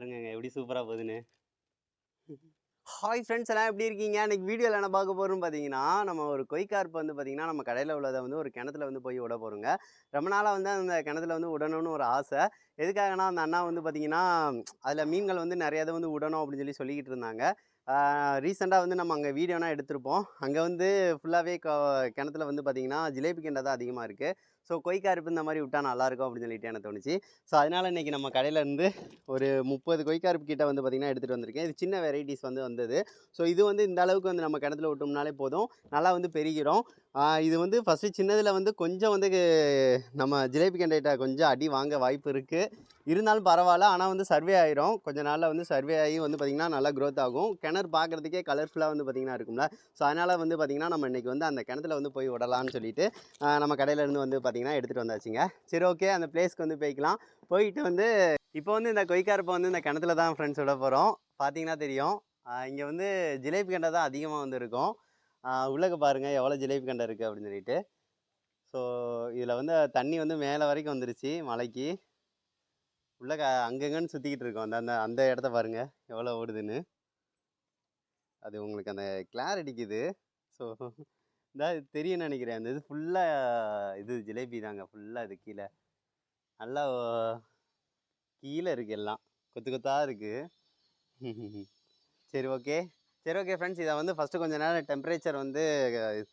பாருங்க எப்படி சூப்பராக போகுதுன்னு. ஹாய் ஃப்ரெண்ட்ஸ் எல்லாம் எப்படி இருக்கீங்க? இன்னைக்கு வீடியோவில் என்ன பார்க்க போகிறோம்னு பார்த்தீங்கன்னா நம்ம ஒரு கொய்கார்ப்பு வந்து பார்த்தீங்கன்னா நம்ம கடையில் உள்ளதை வந்து ஒரு கிணத்துல வந்து போய் விட போகிறோங்க ரொம்ப நாளாக வந்து அந்த கிணத்துல வந்து விடணும்னு ஒரு ஆசை. எதுக்காகனா அந்த அண்ணா வந்து பார்த்தீங்கன்னா அதில் மீன்கள் வந்து நிறைய இதை வந்து விடணும் அப்படின்னு சொல்லி சொல்லிக்கிட்டு இருந்தாங்க. ரீசெண்டாக வந்து நம்ம அங்கே வீடியோனா எடுத்திருப்போம். அங்கே வந்து ஃபுல்லாகவே கிணத்துல வந்து பார்த்தீங்கன்னா ஜிலேபி கெண்டை தான் அதிகமாக இருக்குது ஸோ கொய்கார்ப்பு இந்த மாதிரி விட்டா நல்லாயிருக்கும் அப்படின்னு சொல்லிட்டு எனக்கு தோணுச்சு. ஸோ அதனால் இன்றைக்கி நம்ம கடையிலேருந்து ஒரு முப்பது கொய்கார்ப்பு கிட்ட வந்து பார்த்திங்கன்னா எடுத்துகிட்டு வந்திருக்கேன். இது சின்ன வெரைட்டிஸ் வந்து வந்தது. ஸோ இது வந்து இந்த அளவுக்கு வந்து நம்ம கிணத்துல விட்டோம்னாலே போதும். நல்லா வந்து பெருகிடும் இது வந்து ஃபஸ்ட்டு சின்னதில் வந்து கொஞ்சம் வந்து நம்ம ஜிலேபி கண்டைட்ட கொஞ்சம் அடி வாங்க வாய்ப்பு இருக்குது இருந்தாலும் பரவாயில்ல. ஆனால் வந்து சர்வே ஆயிரும். கொஞ்ச நாளில் வந்து சர்வே ஆகி வந்து பார்த்திங்கன்னா நல்லா க்ரோத் ஆகும். கிணறு பார்க்குறதுக்கே கலர்ஃபுல்லாக வந்து பார்த்திங்கன்னா இருக்கும்ல. ஸோ அதனால் வந்து பார்த்திங்கன்னா நம்ம இன்றைக்கி வந்து அந்த கிணத்துல வந்து போய் விடலாம்னு சொல்லிட்டு நம்ம கடையிலேருந்து வந்து பார்த்திங்கன்னா எடுத்துகிட்டு வந்தாச்சுங்க. சரி ஓகே அந்த பிளேஸ்க்கு வந்து போய்க்கலாம். போயிட்டு வந்து இப்போ வந்து இந்த கொய்க்காரப்பை வந்து இந்த கிணத்துல தான் ஃப்ரெண்ட்ஸ் விட போகிறோம் பார்த்தீங்கன்னா தெரியும். இங்கே வந்து ஜிலேபி கண்டை தான் அதிகமாக வந்து இருக்கும். உள்ளக்க பாருங்கள் எவ்வளோ ஜிலேபி கண்டை இருக்குது அப்படின்னு சொல்லிட்டு. ஸோ இதில் வந்து தண்ணி வந்து மேலே வரைக்கும் வந்துருச்சு மலைக்கு. உள்ளக்க அங்கங்கன்னு சுற்றிக்கிட்டு இருக்கோம். அந்த அந்த அந்த இடத்த பாருங்கள் எவ்வளோ ஓடுதுன்னு. அது உங்களுக்கு அந்த கிளாரிட்டிக்குது ஸோ இந்த தெரியும் நினைக்கிறேன். அந்த இது ஃபுல்லாக இது ஜிலேபி தாங்க. ஃபுல்லாக இது கீழே. நல்லா கீழே இருக்குது எல்லாம். கொத்து கொத்தாக இருக்குது சரி ஓகே சரி ஓகே ஃப்ரெண்ட்ஸ் இதை வந்து ஃபஸ்ட்டு கொஞ்ச நேரம் டெம்பரேச்சர் வந்து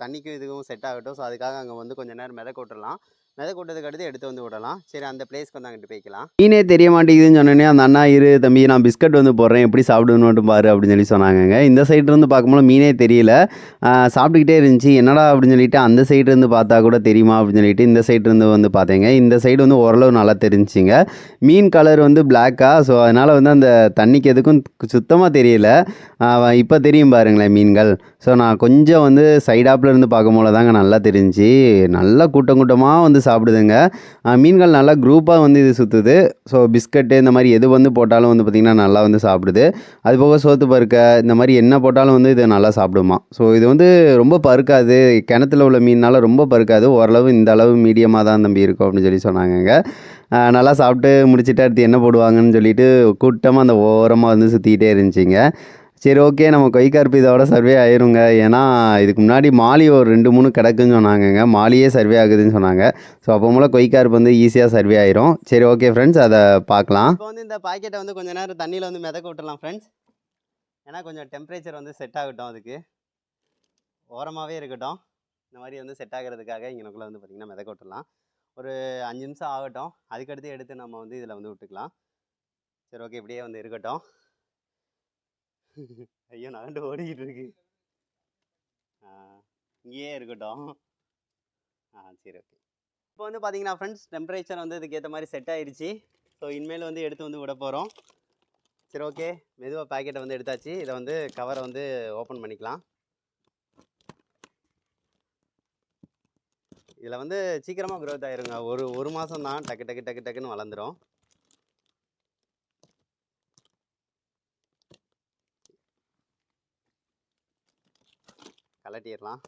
தண்ணிக்கும் இதுக்கும் செட் ஆகட்டும். ஸோ அதுக்காக அங்கே வந்து கொஞ்ச நேரம் மிதக்க விட்டுறலாம் மிதக்க விட்டதுக்கு அடுத்து எடுத்து வந்து விடலாம். சரி அந்த பிளேஸ்க்கு வந்து அங்கிட்டு போய்க்கலாம். மீனே தெரிய மாட்டேங்குதுன்னு சொன்னோன்னே அந்த அண்ணா இரு தம்பி நான் பிஸ்கட் வந்து போடுறேன் எப்படி சாப்பிடணுன்ட்டு பாரு அப்படின்னு சொல்லி சொன்னாங்கங்க. இந்த சைட்லேருந்து பார்க்கும்போது மீனே தெரியல. சாப்பிட்டுக்கிட்டே இருந்துச்சு. என்னடா அப்படின்னு சொல்லிட்டு அந்த சைட்லேருந்து பார்த்தா கூட தெரியுமா அப்படின்னு சொல்லிட்டு இந்த சைட்லேருந்து வந்து பார்த்தேங்க. இந்த சைடு வந்து ஓரளவு நல்லா தெரிஞ்சுங்க மீன் கலர் வந்து பிளாக்காக ஸோ அதனால் வந்து அந்த தண்ணிக்கு எதுக்கும் சுத்தமாக தெரியல. இப்போ தெரியும் பாருங்களேன் மீன்கள். ஸோ நான் கொஞ்சம் வந்து சைடாப்பில் இருந்து பார்க்கும்போது தாங்க நல்லா தெரிஞ்சு நல்லா கூட்டம் கூட்டமாக வந்து சாப்பிடுதுங்க. மீன்கள் நல்லா குரூப்பாக வந்து இது சுற்றுது ஸோ பிஸ்கட்டு இந்த மாதிரி எது வந்து போட்டாலும் வந்து பார்த்திங்கன்னா நல்லா வந்து சாப்பிடுது. அது போக சோத்து பருக்க இந்த மாதிரி என்ன போட்டாலும் வந்து இது நல்லா சாப்பிடுமா. ஸோ இது வந்து ரொம்ப பருக்காது. கிணத்துல உள்ள மீனால் ரொம்ப பருக்காது. ஓரளவு இந்த அளவு மீடியமாக தான் தம்பி இருக்கும் அப்படின்னு சொல்லி சொன்னாங்கங்க. நல்லா சாப்பிட்டு முடிச்சுட்டு அடுத்து என்ன போடுவாங்கன்னு சொல்லிட்டு கூட்டமாக அந்த ஓரமாக வந்து சுற்றிக்கிட்டே இருந்துச்சிங்க. சரி ஓகே நம்ம கொய்கார்ப்பு இதோட சர்வே ஆயிருங்க. ஏன்னா இதுக்கு முன்னாடி மாலி ஒரு ரெண்டு மூணு கிடக்குன்னு சொன்னாங்கங்க. மாலியே சர்வே ஆகுதுன்னு சொன்னாங்க. ஸோ அப்போ மூலம் கொய்கார்ப்பு வந்து ஈஸியாக சர்வே ஆயிரும். சரி ஓகே ஃப்ரெண்ட்ஸ் அதை பார்க்கலாம். இப்போ வந்து இந்த பாக்கெட்டை வந்து கொஞ்சம் நேரம் தண்ணியில் வந்து மிதக்க விட்டுலாம் ஃப்ரெண்ட்ஸ் ஏன்னா கொஞ்சம் டெம்பரேச்சர் வந்து செட் ஆகட்டும் அதுக்கு. ஓரமாகவே இருக்கட்டும். இந்த மாதிரி வந்து செட் ஆகிறதுக்காக இங்கனக்குள்ளே வந்து பார்த்திங்கன்னா மிதக்க விட்டுலாம் ஒரு அஞ்சு நிமிஷம் ஆகட்டும். அதுக்கடுத்து எடுத்து நம்ம வந்து இதில் வந்து விட்டுக்கலாம். சரி ஓகே இப்படியே வந்து இருக்கட்டும். ஐயோ நகண்டு ஓடிக்கிட்டு இருக்கு ஆ, இங்கேயே இருக்கட்டும். ஆ சரி ஓகே இப்போ வந்து பார்த்தீங்கன்னா ஃப்ரெண்ட்ஸ் டெம்பரேச்சர் வந்து இதுக்கு ஏற்ற மாதிரி செட் ஆயிருச்சு. ஸோ இனிமேல் வந்து எடுத்து வந்து விட போகிறோம் சரி ஓகே மெதுவாக பாக்கெட்டை வந்து எடுத்தாச்சு. இதை வந்து கவரை வந்து ஓப்பன் பண்ணிக்கலாம். இதில் வந்து சீக்கிரமாக க்ரோத் ஆயிருங்க. ஒரு ஒரு மாதம் தான் டக்கு டக்கு டக்கு டக்குன்னு வளர்ந்துரும். கலட்டிடலாம்.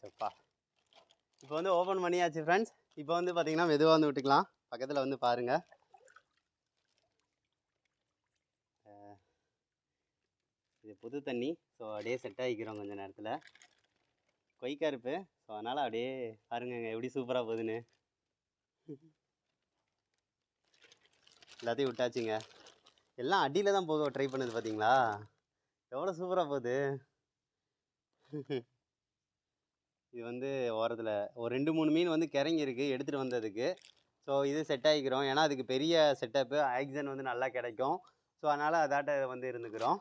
சப்பா. இப்போ வந்து ஓப்பன் பண்ணியாச்சு ஃப்ரெண்ட்ஸ் இப்போ வந்து பார்த்தீங்கன்னா மெதுவாக வந்து விட்டுக்கலாம். பக்கத்தில் வந்து பாருங்கள் இது புது தண்ணி ஸோ அப்படியே செட் ஆகிக்கிறோம் கொஞ்சம் நேரத்தில். கொய்க்கருப்பு ஸோ அதனால் அப்படியே பாருங்கங்க எப்படி சூப்பராக போகுதுன்னு. எல்லாத்தையும் விட்டாச்சுங்க. எல்லாம் அடியில் தான் போக ட்ரை பண்ணுது பார்த்தீங்களா எவ்வளோ சூப்பராக போகுது. இது வந்து ஓரத்தில் ஒரு ரெண்டு மூணு மீன் வந்து கிறங்கி இருக்குது எடுத்துகிட்டு வந்ததுக்கு. ஸோ இது செட் ஆகிக்கிறோம் ஏன்னா அதுக்கு பெரிய செட்டப்பு ஆக்சிஜன் வந்து நல்லா கிடைக்கும். ஸோ அதனால் அதாட்ட வந்து இருந்துக்கிறோம்.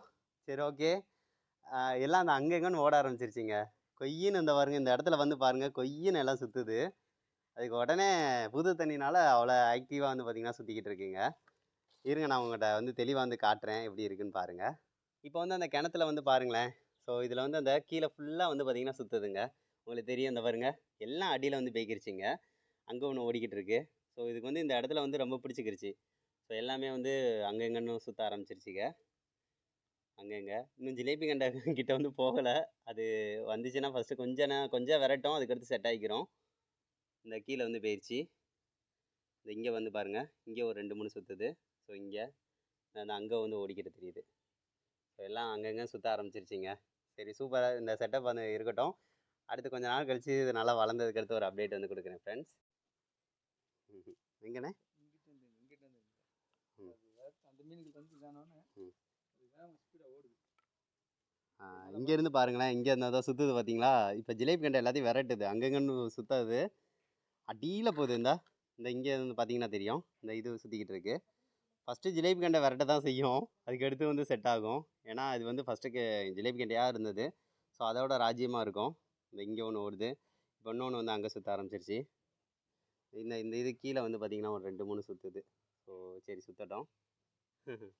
சரி ஓகே எல்லாம் அந்த அங்கங்கன்னு ஓட ஆரம்பிச்சிருச்சிங்க. கொய்யின்னு இந்த பாருங்க இந்த இடத்துல வந்து பாருங்கள் கொய்யின்னு எல்லாம் சுற்றுது அதுக்கு உடனே புது தண்ணினால் அவ்வளோ ஆக்டிவாக வந்து பார்த்திங்கன்னா சுற்றிக்கிட்டு இருக்குங்க. இருங்க நான் உங்கள்கிட்ட வந்து தெளிவாக வந்து காட்டுறேன் எப்படி இருக்குன்னு பாருங்கள் இப்போ வந்து அந்த கிணத்துல வந்து பாருங்களேன். ஸோ இதில் வந்து அந்த கீழே ஃபுல்லாக வந்து பார்த்திங்கன்னா சுற்றுதுங்க உங்களுக்கு தெரியும் இந்த பாருங்க. எல்லாம் அடியில் வந்து போய்க்கிருச்சிங்க. அங்கே ஒன்று ஓடிக்கிட்டு இருக்கு ஸோ இதுக்கு வந்து இந்த இடத்துல வந்து ரொம்ப பிடிச்சிக்கிருச்சு. ஸோ எல்லாமே வந்து அங்கங்கன்னு சுற்ற ஆரம்பிச்சிருச்சுங்க. அங்கங்க. இன்னும் ஜிலேபி கண்டா கிட்ட வந்து போகலை. அது வந்துச்சுன்னா ஃபஸ்ட்டு கொஞ்சம் கொஞ்சம் விரட்டும். அதுக்கடுத்து செட் ஆகிக்கிறோம் இந்த கீழே வந்து போயிடுச்சு இந்த இங்கே வந்து பாருங்கள் இங்கே ஒரு ரெண்டு மூணு சுற்றுது ஸோ இங்கே அந்த அங்கே வந்து ஓடிக்கிட்டு தெரியுது. ஸோ எல்லாம் அங்கங்கே சுற்ற ஆரம்பிச்சிருச்சிங்க. சரி சூப்பராக இந்த செட்டப் வந்து இருக்கட்டும். அடுத்து கொஞ்ச நாள் கழிச்சு இது நல்லா வளர்ந்ததுக்கு அடுத்து ஒரு அப்டேட் வந்து கொடுக்குறேன் ஃப்ரெண்ட்ஸ் எங்கண்ணே? இங்கேருந்து பாருங்களேன். இங்கே இருந்தால் தான் சுற்றுது பார்த்தீங்களா இப்போ ஜிலேபி கண்டை எல்லாத்தையும் விரட்டுது. அங்கங்கன்னு சுத்தாது. அடியில் போகுது இந்த. இந்த இங்கே இருந்து பார்த்தீங்கன்னா தெரியும். இந்த இது சுற்றிக்கிட்டு இருக்கு. ஃபஸ்ட்டு ஜிலேபி கண்டை விரட்ட தான் செய்யும். அதுக்கு அடுத்து வந்து செட் ஆகும். ஏன்னா இது வந்து ஃபஸ்ட்டுக்கு ஜிலேபி கண்டையாக இருந்தது. ஸோ அதோட ராஜ்யமாக இருக்கும். இந்த இங்கே ஒன்று ஓடுது. இப்போ இன்னொன்று வந்து அங்கே சுற்ற ஆரம்பிச்சிருச்சு. இந்த இந்த இது கீழே வந்து பார்த்திங்கன்னா ஒரு ரெண்டு மூணு சுற்றுது ஸோ சரி சுற்றட்டும்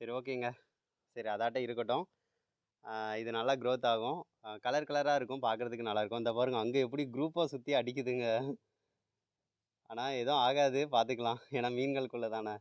சரி ஓகேங்க. சரி அதாட்ட இருக்கட்டும். இது நல்லா க்ரோத் ஆகும். கலர் கலராக இருக்கும். பார்க்குறதுக்கு நல்லாயிருக்கும் இந்த பாருங்க அங்கே எப்படி குரூப்பாக சுற்றி அடிக்குதுங்க. ஆனால் எதுவும் ஆகாது. பார்த்துக்கலாம் ஏன்னா மீன்களுக்குள்ளே தானே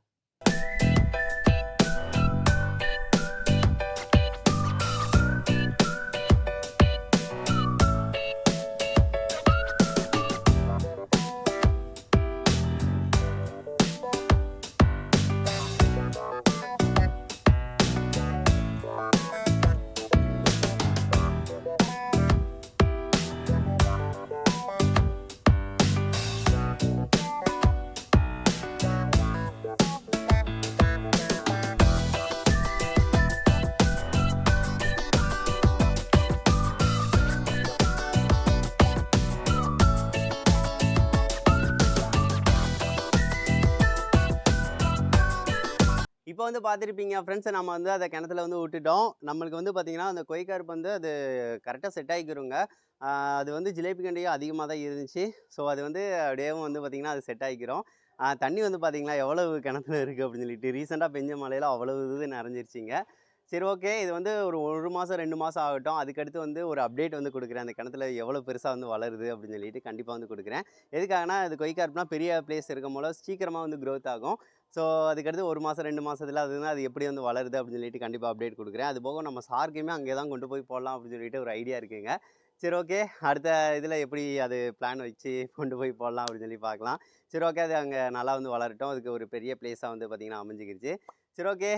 இப்போ வந்து பார்த்துருப்பீங்க ஃப்ரெண்ட்ஸ் நம்ம வந்து அதை கிணத்துல வந்து விட்டுட்டோம். நம்மளுக்கு வந்து பார்த்தீங்கன்னா அந்த கொய்கார்ப்பு வந்து அது கரெக்டாக செட் ஆகிக்கிறோங்க அது வந்து ஜிலேபி கண்டையும் அதிகமாக தான் இருந்துச்சு. ஸோ அது வந்து அப்படியே வந்து பார்த்திங்கன்னா அது செட் ஆகிக்கிறோம் தண்ணி வந்து பார்த்திங்கன்னா எவ்வளவு கிணத்துல இருக்குது அப்படின்னு சொல்லிட்டு ரீசெண்டாக பெஞ்ச மழையில் அவ்வளவு இது நிறைஞ்சிருச்சிங்க. சரி ஓகே. இது வந்து ஒரு ஒரு மாதம் ரெண்டு மாதம் ஆகட்டும். அதுக்கடுத்து வந்து ஒரு அப்டேட் வந்து கொடுக்குறேன். அந்த கிணத்துல எவ்வளோ பெருசாக வந்து வளருது அப்படின்னு சொல்லிட்டு கண்டிப்பாக வந்து கொடுக்குறேன். எதுக்காகனா இது கொய்கார்ப்னா பெரிய பிளேஸ் இருக்கும் போல சீக்கிரமாக வந்து க்ரோத் ஆகும். ஸோ அதுக்கடுத்து ஒரு மாதம் ரெண்டு மாதத்துல அது வந்து அது எப்படி வந்து வளருது அப்படின்னு சொல்லிட்டு கண்டிப்பாக அப்டேட் கொடுக்குறேன். அது போக நம்ம சார்க்குமே அங்கே தான் கொண்டு போய் போடலாம் அப்படின்னு சொல்லிட்டு ஒரு ஐடியா இருக்குங்க. சரி ஓகே. அடுத்த இதில் எப்படி அது பிளான் வச்சு கொண்டு போய் போடலாம் அப்படின்னு சொல்லி பார்க்கலாம். சரி ஓகே. அது அங்கே நல்லா வந்து வளரட்டும். அதுக்கு ஒரு பெரிய பிளேஸாக வந்து பார்த்திங்கன்னா அமைஞ்சிக்கிடுச்சு சரி ஓகே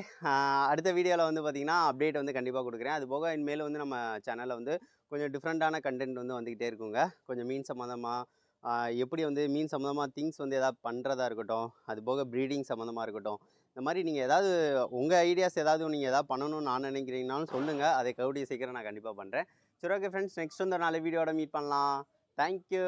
அடுத்த வீடியோவில் வந்து பார்த்திங்கன்னா அப்டேட் வந்து கண்டிப்பாக கொடுக்குறேன். அது போக இனிமேல் வந்து நம்ம சேனலில் வந்து கொஞ்சம் டிஃப்ரெண்ட்டான கண்டென்ட் வந்து வந்துக்கிட்டே இருக்குங்க. கொஞ்சம் மீன் சம்மந்தமாக எப்படி வந்து மீன் சம்மந்தமாக திங்ஸ் வந்து எதாவது பண்ணுறதா இருக்கட்டும் அது போக ப்ரீடிங் சம்மந்தமாக இருக்கட்டும். இந்த மாதிரி நீங்கள் ஏதாவது உங்கள் ஐடியாஸ் ஏதாவது நீங்கள் எதாவது பண்ணணும்னு நான் நினைக்கிறீங்கனாலும் சொல்லுங்கள் அதை கவுடிய சீக்கிரம் நான் கண்டிப்பாக பண்ணுறேன் சரி ஓகே ஃப்ரெண்ட்ஸ் நெக்ஸ்ட் வந்து நாலு வீடியோட மீட் பண்ணலாம். தேங்க்யூ